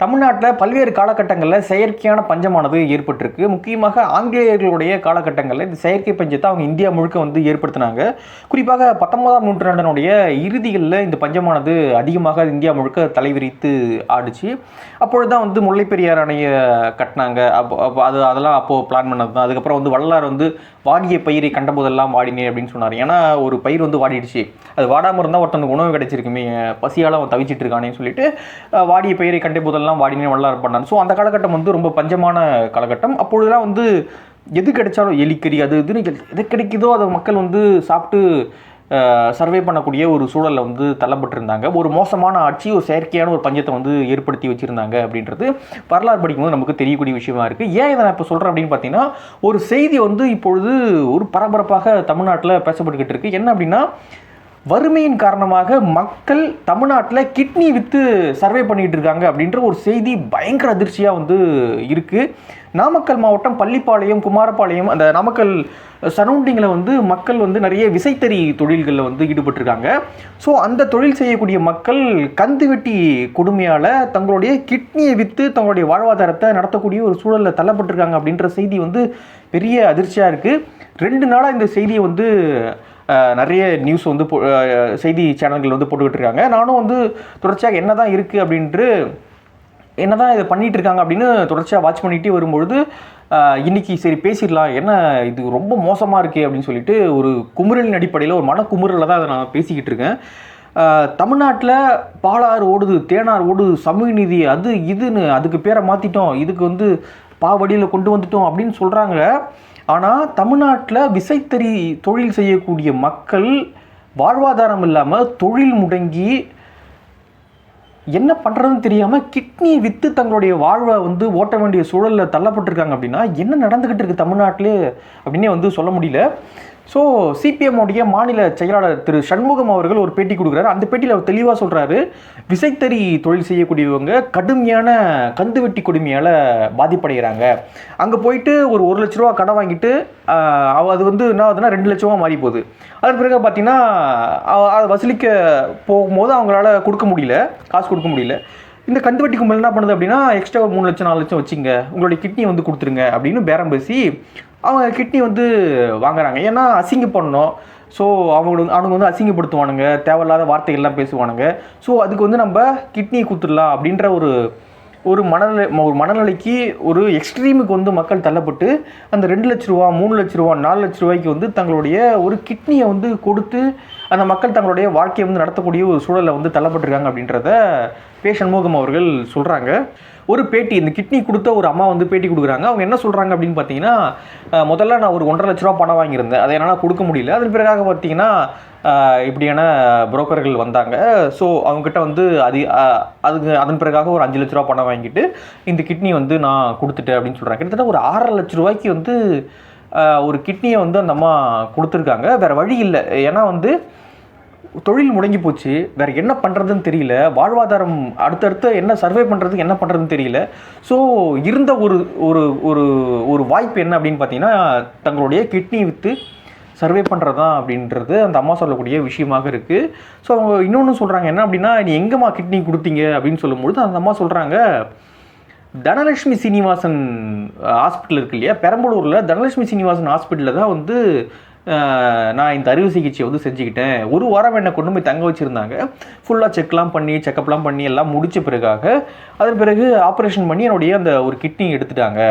தமிழ்நாட்டில் பல்வேறு காலகட்டங்களில் செயற்கையான பஞ்சமானது ஏற்பட்டிருக்கு. முக்கியமாக ஆங்கிலேயர்களுடைய காலகட்டங்களில் இந்த செயற்கை பஞ்சத்தை அவங்க இந்தியா முழுக்க வந்து ஏற்படுத்தினாங்க. குறிப்பாக பத்தொன்பதாம் நூற்றாண்டனுடைய இறுதிகளில் இந்த பஞ்சமானது அதிகமாக இந்தியா முழுக்க தலைவிரித்து ஆடுச்சு. அப்பொழுது தான் வந்து முல்லைப்பெரியார் அணையை கட்டினாங்க. அப்போ அப்போ அது அதெல்லாம் அப்போது பிளான் பண்ணது தான் அதுக்கப்புறம் வந்து வள்ளலார் வந்து வாடிய பயிரை கண்டபோதெல்லாம் வாடினேன் அப்படின்னு சொன்னார். ஏன்னா ஒரு பயிர் வந்து வாடிடுச்சு. அது வாடாமல் இருந்தால் ஒருத்தனுக்கு உணவு கிடைச்சிருக்குமே பசியால் அவன் தவிச்சிட்டு இருக்கானேன்னு சொல்லிட்டு வாடிய பயிரை கண்டபோதெல்லாம் வாடினே வல்லார் பண்ணான் ஸோ அந்த காலகட்டம் வந்து ரொம்ப பஞ்சமான காலகட்டம். அப்பொழுதெல்லாம் வந்து எது கிடைச்சாலும் எலிக்கறி அது இதுன்னு எது கிடைக்குதோ அதை மக்கள் வந்து சாப்பிட்டு சர்வே பண்ணக்கூடிய ஒரு சூழலில் வந்து தள்ளப்பட்டிருந்தாங்க. ஒரு மோசமான ஆட்சி ஒரு செயற்கையான ஒரு பஞ்சத்தை வந்து ஏற்படுத்தி வச்சுருந்தாங்க அப்படின்றது வரலாறு படிக்கும்போது நமக்கு தெரியக்கூடிய விஷயமா இருக்குது ஏன் இதை நான் இப்போ சொல்கிறேன் அப்படின்னு பார்த்தீங்கன்னா ஒரு செய்தி வந்து இப்பொழுது ஒரு பரபரப்பாக தமிழ்நாட்டில் பேசப்பட்டுக்கிட்டு இருக்குது என்ன அப்படின்னா வறுமையின் காரணமாக மக்கள் தமிழ்நாட்டில் கிட்னி விற்று சர்வே பண்ணிகிட்டு இருக்காங்க அப்படின்ற ஒரு செய்தி பயங்கர அதிர்ச்சியாக வந்து இருக்குது நாமக்கல் மாவட்டம் பள்ளிப்பாளையம் குமாரபாளையம் அந்த நாமக்கல் சரௌண்டிங்கில் வந்து மக்கள் வந்து நிறைய விசைத்தறி தொழில்களில் வந்து ஈடுபட்டிருக்காங்க. ஸோ அந்த தொழில் செய்யக்கூடிய மக்கள் கந்து வெட்டி கொடுமையால் தங்களுடைய கிட்னியை விற்று தங்களுடைய வாழ்வாதாரத்தை நடத்தக்கூடிய ஒரு சூழலில் தள்ளப்பட்டிருக்காங்க அப்படின்ற செய்தி வந்து பெரிய அதிர்ச்சியாக இருக்குது ரெண்டு நாளாக இந்த செய்தியை வந்து நிறைய நியூஸ் வந்து போ- செய்தி சேனல்கள் வந்து போட்டுக்கிட்டு இருக்காங்க நானும் வந்து தொடர்ச்சியாக என்ன தான் இருக்குது அப்படின்ட்டு என்ன தான் இதை பண்ணிகிட்டு இருக்காங்க அப்படின்னு தொடர்ச்சியாக வாட்ச் பண்ணிகிட்டே வரும்பொழுது இன்றைக்கி சரி பேசிடலாம். என்ன இது ரொம்ப மோசமாக இருக்கே அப்படின்னு சொல்லிட்டு ஒரு குமுறலின் அடிப்படையில் ஒரு மன குமுறலில் தான் அதை நான் பேசிக்கிட்டு இருக்கேன் தமிழ்நாட்டில் பாலாறு ஓடுது தேனார் ஓடுது சமூக நீதி அது இதுன்னு அதுக்கு பேரை மாற்றிட்டோம் இதுக்கு வந்து பாவடியில் கொண்டு வந்துட்டோம் அப்படின்னு சொல்கிறாங்க ஆனால் தமிழ்நாட்டில் விசைத்தறி தொழில் செய்யக்கூடிய மக்கள் வாழ்வாதாரம் இல்லாமல் தொழில் முடங்கி என்ன பண்ணுறதுன்னு தெரியாமல் கிட்னியை விற்று தங்களுடைய வாழ்வை வந்து ஓட்ட வேண்டிய சூழலில் தள்ளப்பட்டிருக்காங்க அப்படின்னா என்ன நடந்துக்கிட்டு இருக்குது தமிழ்நாட்டிலே அப்படின்னே வந்து சொல்ல முடியல. ஸோ சிபிஎம்முடைய மாநில செயலாளர் திரு சண்முகம் அவர்கள் ஒரு பேட்டி கொடுக்குறாரு. அந்த பேட்டியில் அவர் தெளிவாக சொல்கிறாரு விசைத்தறி தொழில் செய்யக்கூடியவங்க கடுமையான கந்து வெட்டி கொடுமையால் பாதிப்படைகிறாங்க. அங்கே போயிட்டு ஒரு ஒரு லட்ச ரூபா கடன் வாங்கிட்டு அது வந்து என்ன ஆகுதுன்னா ரெண்டு லட்ச ரூபா மாறி போகுது. அதன் பிறகு பார்த்தீங்கன்னா அதை வசூலிக்க போகும்போது அவங்களால கொடுக்க முடியல காசு கொடுக்க முடியல. இந்த கந்துவட்டி கும்பல் என்ன பண்ணுது அப்படின்னா எக்ஸ்ட்ரா ஒரு மூணு லட்சம் நாலு லட்சம் வச்சுங்க. உங்களுடைய கிட்னி வந்து கொடுத்துருங்க அப்படின்னு பேரம் பேசி அவங்க கிட்னி வந்து வாங்குறாங்க. ஏன்னா அசிங்க பண்ணணும் ஸோ அவங்க அவனுங்க வந்து அசிங்கப்படுத்துவானுங்க. தேவையில்லாத வார்த்தைகள்லாம் பேசுவானுங்க. ஸோ அதுக்கு வந்து நம்ம கிட்னி கொடுத்துடலாம் அப்படின்ற ஒரு ஒரு மனநிலை ஒரு மனநிலைக்கு ஒரு எக்ஸ்ட்ரீமுக்கு வந்து மக்கள் தள்ளப்பட்டு அந்த ரெண்டு லட்ச ரூபா மூணு லட்ச ரூபா நாலு லட்ச ரூபாய்க்கு வந்து தங்களுடைய ஒரு கிட்னியை வந்து கொடுத்து அந்த மக்கள் தங்களுடைய வாழ்க்கையை வந்து நடத்தக்கூடிய ஒரு சூழலில் வந்து தள்ளப்பட்டிருக்காங்க அப்படின்றத பேஷன் மோகம் அவர்கள் சொல்கிறாங்க ஒரு பேட்டி இந்த கிட்னி கொடுத்த ஒரு அம்மா வந்து பேட்டி கொடுக்குறாங்க. அவங்க என்ன சொல்கிறாங்க அப்படின்னு பார்த்தீங்கன்னா முதல்ல நான் ஒரு ஒன்றரை லட்ச ரூபா பணம் வாங்கியிருந்தேன். அதை என்னால் கொடுக்க முடியல. அதன் பிறகாக பார்த்தீங்கன்னா இப்படியான புரோக்கர்கள் வந்தாங்க. ஸோ அவங்ககிட்ட வந்து அது அதுக்கு அதன் பிறகாக ஒரு அஞ்சு லட்ச ரூபா பணம் வாங்கிட்டு இந்த கிட்னி வந்து நான் கொடுத்துட்டேன் அப்படின்னு சொல்கிறாங்க கிட்டத்தட்ட ஒரு ஆறரை லட்ச ரூபாய்க்கு வந்து ஒரு கிட்னியை வந்து அந்த அம்மா கொடுத்துருக்காங்க. வேறு வழி இல்லை. ஏன்னா வந்து தொழில் முடங்கி போச்சு. வேறு என்ன பண்ணுறதுன்னு தெரியல. வாழ்வாதாரம் அடுத்தடுத்து என்ன சர்வே பண்ணுறதுக்கு என்ன பண்ணுறதுன்னு தெரியல. ஸோ இருந்த ஒரு ஒரு ஒரு ஒரு வாய்ப்பு என்ன அப்படின்னு பார்த்தீங்கன்னா தங்களுடைய கிட்னி விற்று சர்வே பண்ணுறது தான் அப்படின்றது அந்த அம்மா சொல்லக்கூடிய விஷயமாக இருக்குது ஸோ அவங்க இன்னொன்று சொல்கிறாங்க என்ன அப்படின்னா நீ எங்கம்மா கிட்னி கொடுத்தீங்க? அப்படின்னு சொல்லும்பொழுது அந்த அம்மா சொல்கிறாங்க தனலட்சுமி சீனிவாசன் ஹாஸ்பிட்டல் இருக்கு இல்லையா? பெரம்பலூரில் தனலட்சுமி சீனிவாசன் ஹாஸ்பிட்டலில் தான் வந்து நான் இந்த அறுவை சிகிச்சையை வந்து செஞ்சுக்கிட்டேன். ஒரு வாரம் என்னை கொண்டு போய் தங்க வச்சுருந்தாங்க. ஃபுல்லாக செக்லாம் பண்ணி செக்கப்லாம் பண்ணி எல்லாம் முடித்த பிறகாக அதன் பிறகு ஆப்ரேஷன் பண்ணி என்னுடைய அந்த ஒரு கிட்னி எடுத்துட்டாங்க.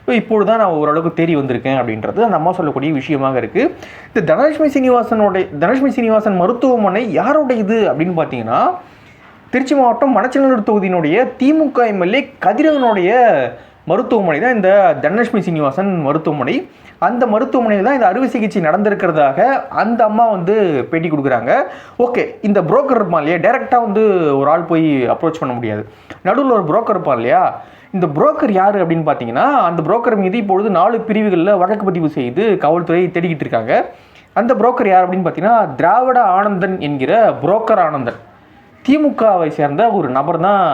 இப்போ இப்பொழுது தான் நான் ஓரளவுக்கு தேடி வந்திருக்கேன் அப்படின்றது அந்த அம்மா சொல்லக்கூடிய விஷயமாக இருக்குது இந்த தனலட்சுமி சீனிவாசனுடைய தனலட்சுமி சீனிவாசன் மருத்துவமனை யாருடைய இது அப்படின்னு பார்த்தீங்கன்னா திருச்சி மாவட்டம் மணச்சநல்லூர் தொகுதியினுடைய திமுக எம்எல்ஏ கதிரவனுடைய மருத்துவமனை தான் இந்த தனலட்சுமி சீனிவாசன் மருத்துவமனை. அந்த மருத்துவமனையில் தான் இந்த அறுவை சிகிச்சை நடந்திருக்கிறதாக அந்த அம்மா வந்து பேட்டி கொடுக்குறாங்க. ஓகே இந்த புரோக்கர் இருப்பான் இல்லையா? டேரெக்டாக வந்து ஒரு ஆள் போய் அப்ரோச் பண்ண முடியாது. நடுவில் ஒரு புரோக்கர் இருப்பான் இல்லையா? இந்த புரோக்கர் யார் அப்படின்னு பார்த்தீங்கன்னா அந்த புரோக்கர் மீது இப்பொழுது நாலு பிரிவுகளில் வழக்கு பதிவு செய்து காவல்துறை தேடிக்கிட்டு இருக்காங்க. அந்த புரோக்கர் யார் அப்படின்னு பார்த்தீங்கன்னா திராவிட ஆனந்தன் என்கிற புரோக்கர் ஆனந்தன். திமுகவை சேர்ந்த ஒரு நபர் தான்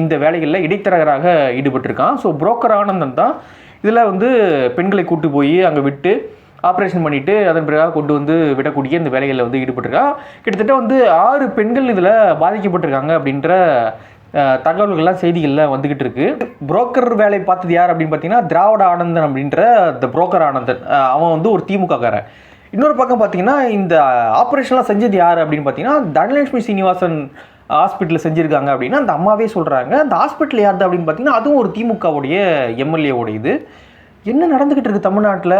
இந்த வேலைகளில் இடைத்தரகராக ஈடுபட்டிருக்கான். ஸோ புரோக்கர் ஆனந்தன் தான் இதில் வந்து பெண்களை கூட்டு போய் அங்கே விட்டு ஆப்ரேஷன் பண்ணிவிட்டு அதன் பிறகாக கொண்டு வந்து விடக்கூடிய இந்த வேலைகளில் வந்து ஈடுபட்டிருக்கான். கிட்டத்தட்ட வந்து ஆறு பெண்கள் இதில் பாதிக்கப்பட்டிருக்காங்க அப்படின்ற தகவல்கள்லாம் செய்திகளில் வந்துக்கிட்டு இருக்கு. புரோக்கர் வேலை பார்த்தது யார் அப்படின்னு பார்த்தீங்கன்னா திராவிட ஆனந்தன் அப்படின்ற இந்த புரோக்கர் ஆனந்தன். அவன் வந்து ஒரு திமுகக்காரன். இன்னொரு பக்கம் பார்த்தீங்கன்னா இந்த ஆப்ரேஷன்லாம் செஞ்சது யார் அப்படின்னு பார்த்தீங்கன்னா தனலட்சுமி சீனிவாசன் ஹாஸ்பிட்டலில் செஞ்சுருக்காங்க அப்படின்னா அந்த அம்மாவே சொல்கிறாங்க அந்த ஹாஸ்பிட்டல் யார்து அப்படின்னு பார்த்தீங்கன்னா அதுவும் ஒரு திமுகவுடைய எம்எல்ஏவோடைய இது என்ன நடந்துக்கிட்டு இருக்குது தமிழ்நாட்டில்?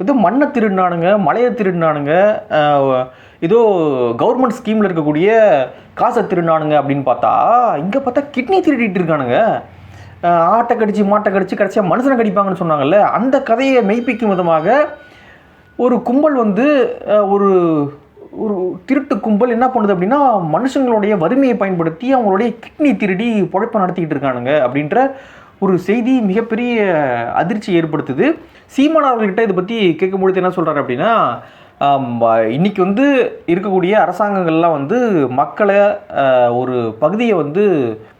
ஏதோ மண்ணை திருடினானுங்க மலையை திருடினானுங்க ஏதோ கவர்மெண்ட் ஸ்கீமில் இருக்கக்கூடிய காசை திருடினானுங்க அப்படின்னு பார்த்தா இங்கே பார்த்தா கிட்னி திருடிட்டு இருக்கானுங்க. ஆட்டை கடிச்சு மாட்டை கடிச்சு கடைசியாக மனுஷனை கடிப்பாங்கன்னு சொன்னாங்கல்ல அந்த கதையை மெய்ப்பிக்கும் விதமாக ஒரு கும்பல் வந்து ஒரு ஒரு திருட்டு கும்பல் என்ன பண்ணுது அப்படின்னா மனுஷங்களுடைய வறுமையை பயன்படுத்தி அவங்களுடைய கிட்னி திருடி பொழைப்பை நடத்திக்கிட்டு இருக்கானுங்க அப்படின்ற ஒரு செய்தி மிகப்பெரிய அதிர்ச்சி ஏற்படுத்துது. சீமான் அவர்கள்கிட்ட இதை பற்றி கேட்கும்பொழுது என்ன சொல்கிறாரு அப்படின்னா இன்றைக்கி இன்னைக்கு வந்து இருக்கக்கூடிய அரசாங்கங்கள்லாம் வந்து மக்களை ஒரு பகுதியை வந்து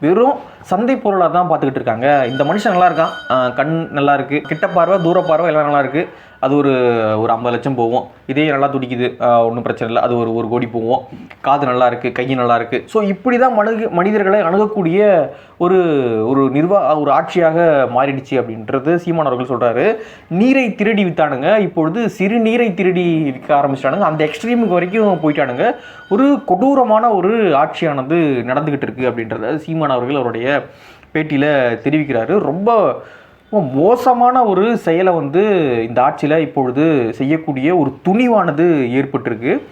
வெறும் சந்தை பொருளாக தான் பார்த்துக்கிட்டு இருக்காங்க இந்த மனுஷன் நல்லா இருக்கான். கண் நல்லா இருக்குது கிட்ட பார்வை தூர பார்வை எல்லாம் நல்லா இருக்குது அது ஒரு ஒரு ஐம்பது லட்சம் போவோம் இதே நல்லா துடிக்குது. ஒன்றும் பிரச்சனை இல்லை. அது ஒரு ஒரு கோடி போவோம் காது நல்லா இருக்குது கை நல்லா இருக்குது ஸோ இப்படி தான் மனித மனிதர்களை அணுகக்கூடிய ஒரு ஒரு நிர்வா ஒரு ஆட்சியாக மாறிடுச்சு அப்படின்றது சீமான் அவர்கள் சொல்கிறாரு நீரை திருடி வித்தானுங்க இப்பொழுது சிறு நீரை திருடி விற்க ஆரம்பிச்சிட்டானுங்க. அந்த எக்ஸ்ட்ரீமுக்கு வரைக்கும் போயிட்டானுங்க. ஒரு கொடூரமான ஒரு ஆட்சியானது நடந்துக்கிட்டு இருக்குது அப்படின்றத சீமான் அவர்கள் அவருடைய பேட்டியில் தெரிவிக்கிறாரு. ரொம்ப மோசமான ஒரு செயலை வந்து இந்த ஆட்சியில் இப்பொழுது செய்யக்கூடிய ஒரு துணிவானது ஏற்பட்டிருக்கு.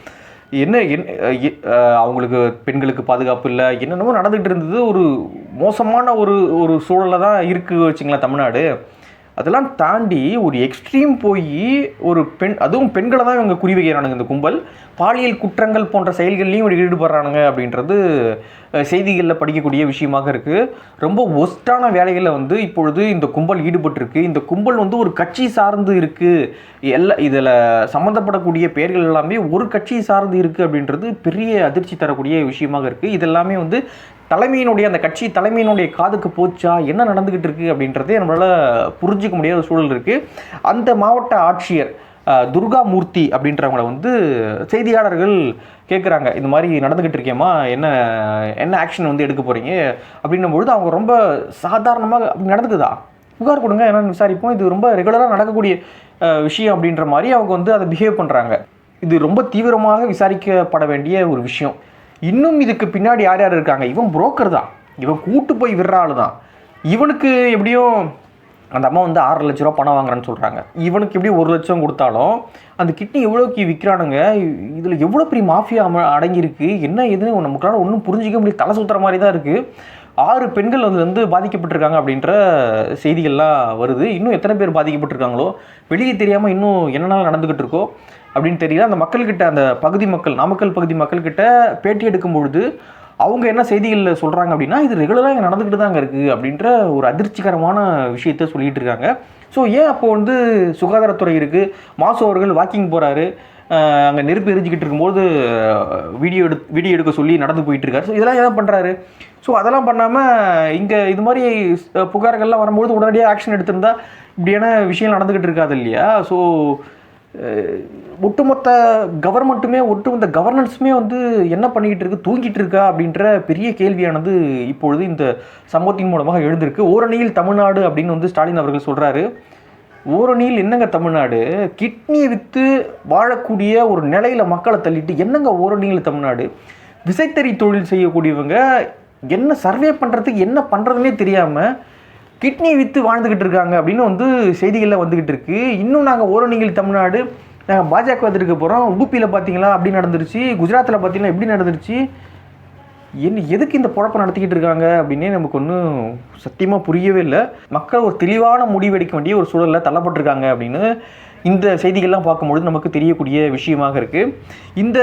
என்ன என் எ- அவங்களுக்கு பெண்களுக்கு பாதுகாப்பு இல்லை என்னென்னமோ நடந்துகிட்டு இருந்தது. ஒரு மோசமான ஒரு ஒரு சூழலில் தான் இருக்குது வச்சுங்களேன் தமிழ்நாடு. அதெல்லாம் தாண்டி ஒரு எக்ஸ்ட்ரீம் போய் ஒரு பெண் அதுவும் பெண்களை தான் இவங்க குறி வைக்கிறானுங்க இந்த கும்பல். பாலியல் குற்றங்கள் போன்ற செயல்கள்லையும் இவங்க ஈடுபடுறானுங்க அப்படின்றது செய்திகளில் படிக்கக்கூடிய விஷயமாக இருக்குது ரொம்ப ஒஸ்டான வேலைகளில் வந்து இப்பொழுது இந்த கும்பல் ஈடுபட்டிருக்கு. இந்த கும்பல் வந்து ஒரு கட்சி சார்ந்து இருக்குது எல்லா இதில் சம்மந்தப்படக்கூடிய பெயர்கள் எல்லாமே ஒரு கட்சி சார்ந்து இருக்குது அப்படின்றது பெரிய அதிர்ச்சி தரக்கூடிய விஷயமாக இருக்குது இதெல்லாமே வந்து தலைமையினுடைய அந்த கட்சி தலைமையினுடைய காதுக்கு போச்சா? என்ன நடந்துக்கிட்டு இருக்குது அப்படின்றதே நம்மளால் புரிஞ்சிக்க முடியாத ஒரு சூழல் இருக்குது அந்த மாவட்ட ஆட்சியர் துர்கா மூர்த்தி அப்படின்றவங்கள வந்து செய்தியாளர்கள் கேட்குறாங்க இந்த மாதிரி நடந்துக்கிட்டு இருக்கேம்மா என்ன என்ன ஆக்ஷன் வந்து எடுக்க போகிறீங்க அப்படின்னும் பொழுது அவங்க ரொம்ப சாதாரணமாக அப்படி நடந்துக்குதா? புகார் கொடுங்க என்னென்னு விசாரிப்போம். இது ரொம்ப ரெகுலராக நடக்கக்கூடிய விஷயம் அப்படின்ற மாதிரி அவங்க வந்து அதை பிஹேவ் பண்ணுறாங்க இது ரொம்ப தீவிரமாக விசாரிக்கப்பட வேண்டிய ஒரு விஷயம். இன்னும் இதுக்கு பின்னாடி யார் யார் இருக்காங்க? இவன் புரோக்கர் தான். இவன் கூட்டு போய் விடுற ஆளு தான் இவனுக்கு எப்படியும் அந்த அம்மா வந்து ஆறு லட்ச ரூபா பணம் வாங்குறேன்னு சொல்கிறாங்க இவனுக்கு எப்படியும் ஒரு லட்சம் கொடுத்தாலும் அந்த கிட்னி எவ்வளோக்கு விற்கிறானுங்க? இதில் எவ்வளோ பெரிய மாஃபியா அம அடங்கியிருக்கு? என்ன ஏதுன்னு நமக்குளால ஒன்றும் புரிஞ்சிக்க முடியாது. தலை சுற்றுற மாதிரி தான் இருக்குது ஆறு பெண்கள் வந்து வந்து பாதிக்கப்பட்டிருக்காங்க அப்படின்ற செய்திகள்லாம் வருது. இன்னும் எத்தனை பேர் பாதிக்கப்பட்டிருக்காங்களோ? வெளியே தெரியாமல் இன்னும் என்னென்ன நடந்துக்கிட்டு இருக்கோ? அப்படின்னு தெரியல. அந்த மக்கள்கிட்ட அந்த பகுதி மக்கள் நாமக்கல் பகுதி மக்கள்கிட்ட பேட்டி எடுக்கும் பொழுது அவங்க என்ன செய்திகளில் சொல்கிறாங்க அப்படின்னா இது ரெகுலராக இங்கே நடந்துக்கிட்டு தாங்க இருக்குது அப்படின்ற ஒரு அதிர்ச்சிகரமான விஷயத்த சொல்லிட்டு இருக்காங்க. ஸோ ஏன் அப்போ வந்து சுகாதாரத்துறை இருக்குது மாசு அவர்கள் வாக்கிங் போகிறாரு அங்கே நெருப்பு எரிஞ்சிக்கிட்டு இருக்கும்போது வீடியோ எடு வீடியோ எடுக்க சொல்லி நடந்து போயிட்டுருக்காரு ஸோ இதெல்லாம் எதாவது பண்ணுறாரு ஸோ அதெல்லாம் பண்ணாமல் இங்கே இது மாதிரி புகார்கள்லாம் வரும்போது உடனடியாக ஆக்ஷன் எடுத்திருந்தா இப்படியான விஷயம் நடந்துக்கிட்டு இருக்காது இல்லையா? ஸோ ஒட்டுமொத்த கவர்மெண்ட்டுமே ஒட்டுமொத்த கவர்னன்ஸுமே வந்து என்ன பண்ணிக்கிட்டு இருக்கு தூங்கிட்டு இருக்கா அப்படின்ற பெரிய கேள்வியானது இப்பொழுது இந்த சம்பவத்தின் மூலமாக எழுந்திருக்கு. ஓரணியில் தமிழ்நாடு அப்படின்னு வந்து ஸ்டாலின் அவர்கள் சொல்கிறாரு ஓரணியில் என்னங்க தமிழ்நாடு? கிட்னியை விற்று வாழக்கூடிய ஒரு நிலையில மக்களை தள்ளிட்டு என்னங்க ஓரணியில் தமிழ்நாடு? விசைத்தறி தொழில் செய்யக்கூடியவங்க என்ன சர்வே பண்ணுறதுக்கு என்ன பண்ணுறதுனே தெரியாமல் கிட்னி விற்று வாழ்ந்துக்கிட்டு இருக்காங்க அப்படின்னு வந்து செய்திகளில் வந்துக்கிட்டு இருக்கு. இன்னும் நாங்கள் ஓரணிகள் தமிழ்நாடு நாங்கள் பாஜக வந்துருக்க போகிறோம் உடுப்பியில் பார்த்தீங்களா அப்படி நடந்துருச்சு. குஜராத்தில் பார்த்தீங்கன்னா எப்படி நடந்துருச்சு. என்ன எதுக்கு இந்த குழப்பம் நடத்திக்கிட்டு இருக்காங்க அப்படின்னே நமக்கு ஒன்றும் சத்தியமாக புரியவே இல்லை. மக்கள் ஒரு தெளிவான முடிவெடுக்க வேண்டிய ஒரு சூழலில் தள்ளப்பட்டிருக்காங்க அப்படின்னு இந்த செய்திகள்லாம் பார்க்கும்பொழுது நமக்கு தெரியக்கூடிய விஷயமாக இருக்குது இந்த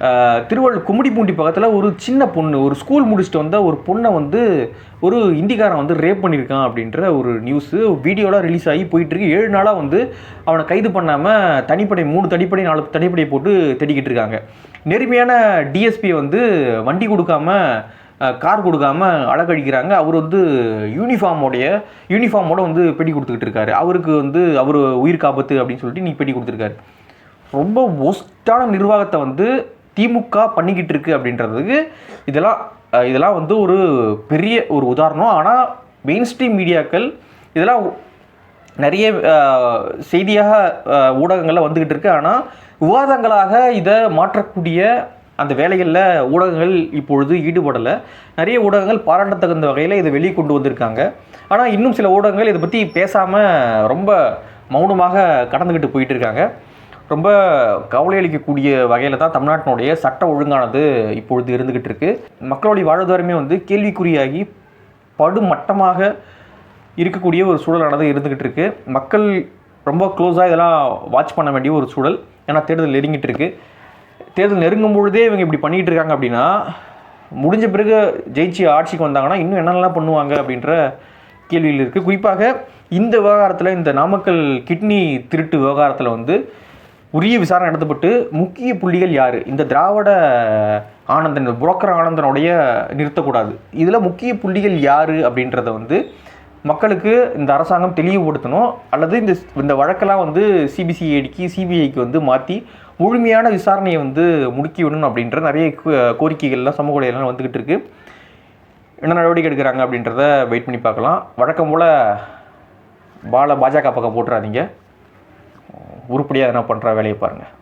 திருவள்ளு திருவள்ளூர் கும்மிடிப்பூண்டி பக்கத்தில் ஒரு சின்ன பொண்ணு ஒரு ஸ்கூல் முடிச்சுட்டு வந்த ஒரு பொண்ணை வந்து ஒரு இந்திக்காரன் வந்து ரேப் பண்ணியிருக்கான் அப்படின்ற ஒரு நியூஸு வீடியோலாம் ரிலீஸ் ஆகி போயிட்டுருக்கு ஏழு நாளாக வந்து அவனை கைது பண்ணாமல் தனிப்படை மூணு தனிப்படை நாலு தனிப்படை போட்டு தேடிக்கிட்டு இருக்காங்க. நெருமையான டிஎஸ்பியை வந்து வண்டி கொடுக்காம கார் கொடுக்காம அழகழிக்கிறாங்க. அவர் வந்து யூனிஃபார்மோடைய யூனிஃபார்மோட வந்து பெட்டி கொடுத்துக்கிட்டு இருக்காரு. அவருக்கு வந்து அவர் உயிர் காப்பத்து அப்படின்னு சொல்லிட்டு நீ பெட்டி கொடுத்துருக்காரு. ரொம்ப ஒஸ்டான நிர்வாகத்தை வந்து திமுக பண்ணிக்கிட்டு இருக்கு அப்படின்றதுக்கு இதெல்லாம் இதெல்லாம் வந்து ஒரு பெரிய ஒரு உதாரணம். ஆனால் மெயின் ஸ்ட்ரீம் மீடியாக்கள் இதெல்லாம் நிறைய செய்தியாக ஊடகங்களில் வந்துக்கிட்டு இருக்கு. ஆனால் விவாதங்களாக இதை மாற்றக்கூடிய அந்த வேலைகளில் ஊடகங்கள் இப்பொழுது ஈடுபடலை. நிறைய ஊடகங்கள் பாராட்டத்தகுந்த வகையில் இதை வெளியே கொண்டு வந்திருக்காங்க. ஆனால் இன்னும் சில ஊடகங்கள் இதை பற்றி பேசாமல் ரொம்ப மௌனமாக கடந்துக்கிட்டு போயிட்டு இருக்காங்க. ரொம்ப கவலை அளிக்கக்கூடிய வகையில் தான் தமிழ்நாட்டினுடைய சட்ட ஒழுங்கானது இப்பொழுது இருந்துக்கிட்டு இருக்குது மக்களுடைய வாழ்வாதாரமே வந்து கேள்விக்குறியாகி படுமட்டமாக இருக்கக்கூடிய ஒரு சூழலானது இருந்துக்கிட்டு இருக்குது மக்கள் ரொம்ப க்ளோஸாக இதெல்லாம் வாட்ச் பண்ண வேண்டிய ஒரு சூழல். ஏன்னா தேர்தல் நெருங்கிட்டு இருக்குது தேர்தல் நெருங்கும் பொழுதே இவங்க இப்படி பண்ணிக்கிட்டு இருக்காங்க அப்படின்னா முடிஞ்ச பிறகு ஜெயிச்சு ஆட்சிக்கு வந்தாங்கன்னா இன்னும் என்னென்னலாம் பண்ணுவாங்க அப்படின்ற கேள்வியில் இருக்குது குறிப்பாக இந்த விவகாரத்தில் இந்த நாமக்கல் கிட்னி திருட்டு விவகாரத்தில் வந்து உரிய விசாரணை நடத்தப்பட்டு முக்கிய புள்ளிகள் யார்? இந்த திராவிட ஆனந்தன் புரோக்கர் ஆனந்தனுடைய நிறுத்தக்கூடாது. இதில் முக்கிய புள்ளிகள் யார் அப்படின்றத வந்து மக்களுக்கு இந்த அரசாங்கம் தெளிவுபடுத்தணும். அல்லது இந்த இந்த வழக்கெல்லாம் வந்து சிபிசிஐடிக்கு சிபிஐக்கு வந்து மாற்றி முழுமையான விசாரணையை வந்து முடுக்கி விடணும் அப்படின்ற நிறைய கோ- கோரிக்கைகள்லாம் சமூக வலைதளம் வந்துக்கிட்டு இருக்கு. என்ன நடவடிக்கை எடுக்கிறாங்க அப்படின்றத வெயிட் பண்ணி பார்க்கலாம். வழக்கம் போல் பால பாஜக பக்கம் போட்டுறாதீங்க. உருப்படியாக எதனா பண்ணுற வேலையை பாருங்கள்